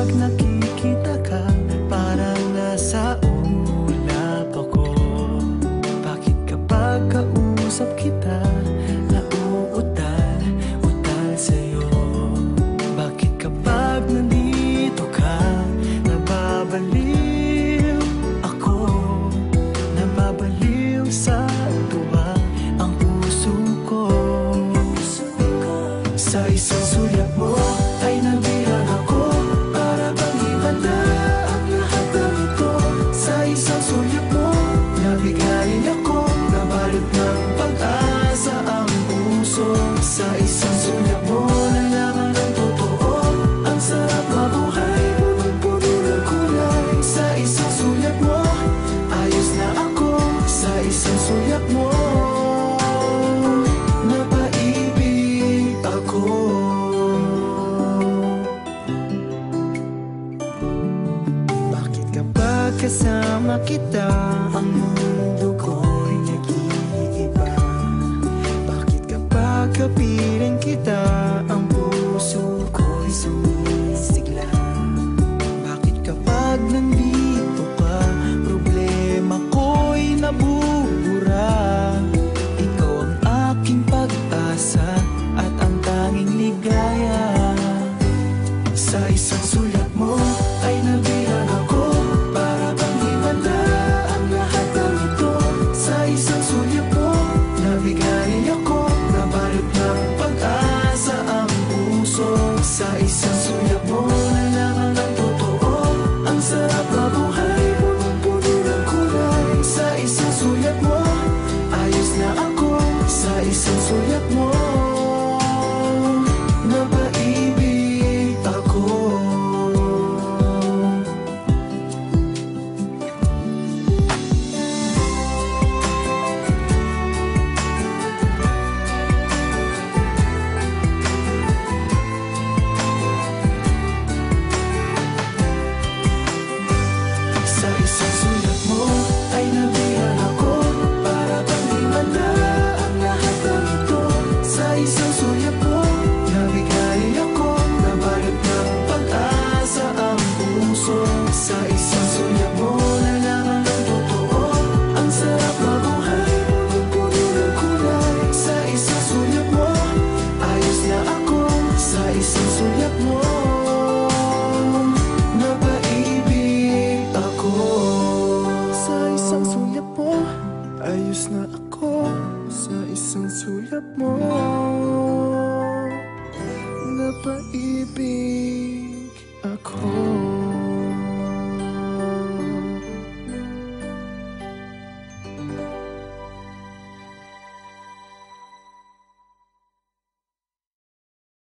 tak na kasama kita. Ang mundo ko'y nag-iiba. Bakit kapag kapiling kita? Ang puso ko'y sumisigla. Bakit kapag nandito ka? Problema ko'y nabubura Ikaw ang aking pag-asa. Nag-close na ako sa isang sulat mo. Napaibig